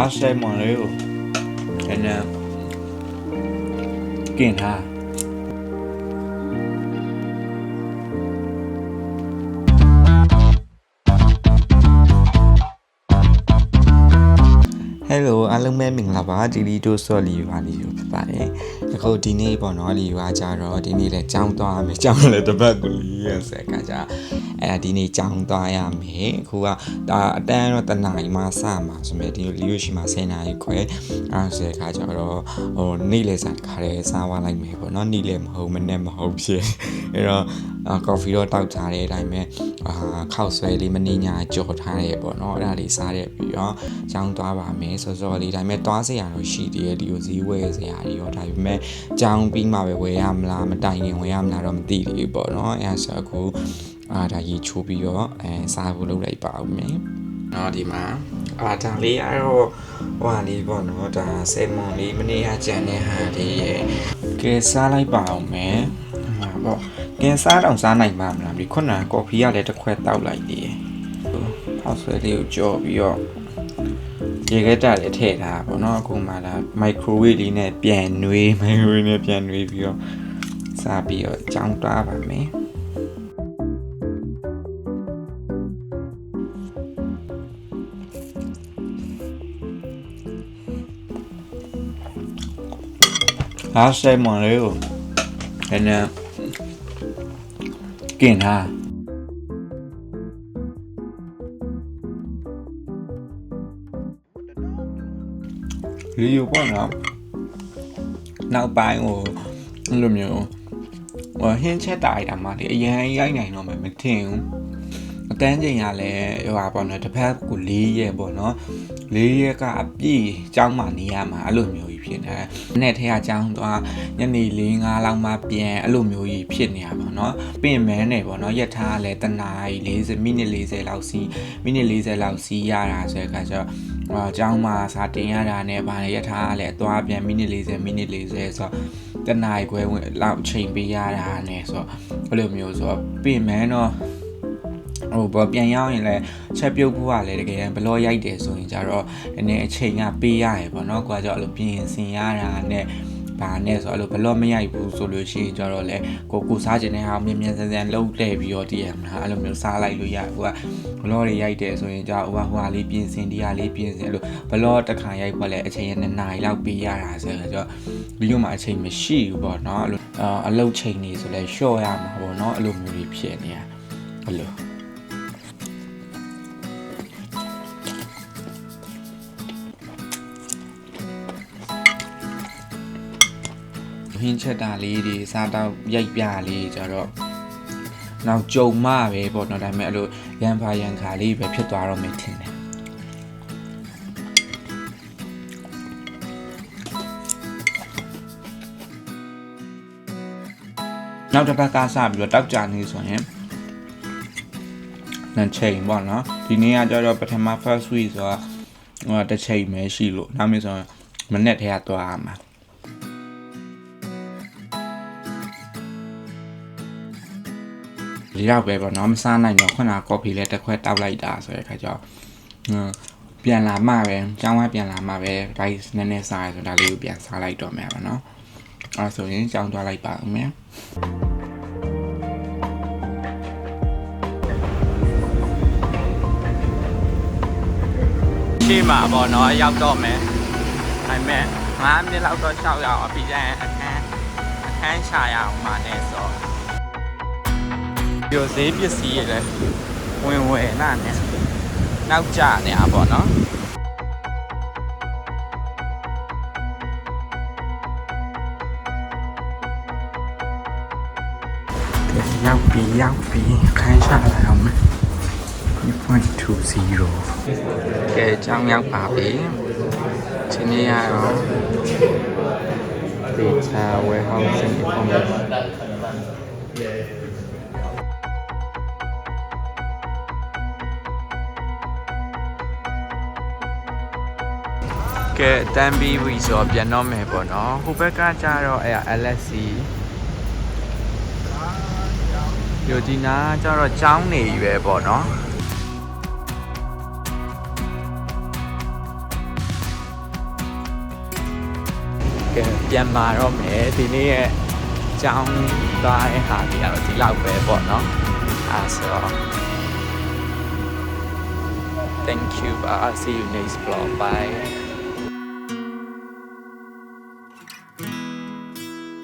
အားဆိုင်မလေးကိုအဲ့နဲ့ ဟယ်လိုအားလုံးပဲမင်္ဂလာပါဒီလီတိုဆော့လီပါလီကိုဖြစ်ပါတယ်အခုဒီနေ့ပေါ့နော်လီကကြတော့ဒီနေ့လဲကြောင်းသွားရမယ်ကြောင်းလဲတစ်ပတ်ကိုလီရဆက်ကကြအဲ့ဒါဒီနေ့ကြောင်းသွားရမယ်အခုကဒါအတန်းတော့တနားရီမှစမှာဆိုမဲ့ဒီလီကိုရှိမှာ10နာရီခွဲအဲ့ဆက်ကကြတော့ဟိုနေ့လဲစားတခါတည်းစားသွားလိုက်မယ်ပေါ့နော်နေ့လဲမဟုတ်မနေ့မဟုတ်ဖြစ်အဲ့တော့ကော်ဖီတော့တောက်ထားတဲ့အတိုင်းပဲအာ ခောက်ဆွဲလေးမနေညာကြော်ထားတယ်ပေါ့နော်အဲ့ဒါလေးစားတဲ့ပြီးတော့ကြောင်းသွားပါမယ်စောစောလေးဒါပေမဲ့သွားစရာတော့ရှိသေးတယ်ဒီကိုဈေးဝယ်စရာတွေရောဒါပေမဲ့ကြောင်းပြီးမှပဲဝယ်ရမလားမတိုင်ခင်ဝယ်ရမလားတော့မသိသေးဘူးပေါ့နော်အဲ့ဒါဆိုအခုအာဒါရေချိုးပြီးတော့အဲစားဖို့လုပ်လိုက်ပါဦးမယ်နော်ဒီမှာအာဒါလေးအဲ့တော့ဟိုဟာလေးပေါ့နော်ဒါဆယ်မွန်လေးမနေ့ကကြံတဲ့ဟာလေးရဲ့ကဲစားလိုက်ပါဦးမယ်ဟာပေါ့ ကဲစားတော့စားနိုင်မှာမလားဒီခုနကကော်ဖီကလည်းတစ်ခွက်တောက်လိုက်သေးတယ်ဟောက်ဆွဲလေးကိုကြော်ပြီးတော့ရေခဲတက်လည်းထည့်ထားတာပေါ့နော်အခုမှလာမိုက်ခရိုဝေ့လေးနဲ့ပြန်နွေးမိုက်ခရိုဝေ့နဲ့ပြန်နွေးပြီးတော့စားပြီးတော့ကြောင်းသွားပါမယ်အားဆိုင်မလေးကိုအဲ့နဲ့ กินထားလီယိုပေါ့နော်နောက်ပိုင်းဟိုအဲ့လိုမျိုးဟိုဟင်းချက်တာလိုက်တာမှလေအရင်ရိုက်နိုင်တော့မှမထင်ဘူးအတန်းချိန်ရလဲဟိုပါပေါ့နော်တစ်ဖက်ကို၄ရက်ပေါ့နော်၄ရက်ကအပြည့်ကျောင်းမှနေရမှာအဲ့လိုမျိုးကြီး ဖြစ်နေတယ်။နေ့ထဲကကျောင်းသွားညနေ၄၅လောက်မှပြန်အဲ့လိုမျိုးကြီးဖြစ်နေရပါတော့။ပြင်မဲနေပေါ့နော်ရက်ထားကလည်းတနာရီ40မိနစ်40လောက်စီးမိနစ်40လောက်စီးရတာဆိုတဲ့အခါကျတော့အာအကြောင်းမှာစာတင်ရတာနဲ့ဗာလေရထားကလည်းအသွားပြန်မိနစ်40မိနစ်40ဆိုတော့တနားခွဲဝင်လောက်ချိန်ပေးရတာနဲ့ဆိုတော့ဘယ်လိုမျိုးဆိုတော့ပြင်မဲတော့ ဟိုဘောပြန်ရောက်ရင်လည်းချက်ပြုတ်ဖို့ကလည်းတကယ်ဘလော့ရိုက်တယ်ဆိုရင်ကြတော့နည်းနည်းအချိန်ကပေးရရပေါ့နော်ကိုကကြောက်အဲ့လိုပြင်ဆင်ရတာနဲ့ဘာနဲ့ဆိုအဲ့လိုဘလော့မရိုက်ဘူးဆိုလို့ရှိရင်ကြတော့လေကိုကိုစားခြင်းနဲ့ဟာမြင်မြင်ဆန်ဆန်လှုပ်တဲ့ပြီးတော့တည်ရမှာအဲ့လိုမျိုးစားလိုက်လို့ရကိုကဘလော့တွေရိုက်တယ်ဆိုရင်ကြဟိုဟိုဟာလေးပြင်ဆင်ဒီဟာလေးပြင်ဆင်အဲ့လိုဘလော့တစ်ခါရိုက်ခွက်လဲအချိန်ရ2နာရီလောက်ပေးရတာဆိုတော့ကြောဒီလိုမှအချိန်မရှိဘူးပေါ့နော်အဲ့လိုအလုပ်ချိန်နေဆိုလဲရှော့ရမှာပေါ့နော်အဲ့လိုမျိုးတွေဖြစ်နေတာအဲ့လို ဟင်းချက်တာလေးတွေစားတော့ရိုက်ပြလေးကြတော့နောက်ကြုံမပဲပေါ့နော်ဒါပေမဲ့အဲ့လိုရန်ဖာရန်ခါလေးပဲဖြစ်သွားတော့မယ်ထင်တယ်နောက်တစ်ပတ်ကစားပြီးတော့တောက်ကြနေဆိုရင်နန်ချိန်ပေါ့နော်ဒီနေ့ကကြတော့ပထမ first week ဆိုတော့ဟိုတစ်ချိန်ပဲရှိလို့နောက်မျိုးဆိုရင်မနေ့တည်းကသွားရမှာ ဒီတော့ပဲပေါ့နော်မစားနိုင်တော့ခုနကကော်ဖီလည်းတစ်ခွက်တောက်လိုက်တာဆိုတဲ့ခါကျတော့ပြန်လာမှပဲကျောင်းကပြန်လာမှပဲ rice နည်းနည်းစားရဆိုဒါလေးကိုပြန်စားလိုက်တော့မယ်ပေါ့နော်အဲဆိုရင်ကျောင်းသွားလိုက်ပါဦးမယ်ရှေ့မှာပေါ့နော်ရောက်တော့မယ်ဒါပေမဲ့9မိနစ်လောက်တော့ရှောက်ရအောင်အပြီးကျရင်အခန်းအခန်းချရအောင်ပါနဲ့ဆိုတော့ ပြိုဈေးပစ္စည်းရလည်းဝင်ဝယ်နာနဲ့နောက်ကျနေတာပေါ့နော်ရောက်ပြီရောက်ပြီခိုင်းချလာအောင်မယ်2.20ကဲအကြောင်းရောက်ပါပြီဒီနေ့ကတော့ data warehousing information ကဲတန်ပြီးပြီဆိုတော့ပြန်တော့မယ်ပေါ့နော်ဟိုဘက်ကကျတော့အဲ့ LSC ယိုဒီနာကျတော့ចောင်းနေရွယ်ပေါ့နော် ပြန်มาတော့မယ်ဒီနေ့ရဲ့အကြောင်းသွားတဲ့ဟာဒီကတော့ဒီလောက်ပဲပေါ့နော်အဲဆိုတော့ thank you bye see you next vlog bye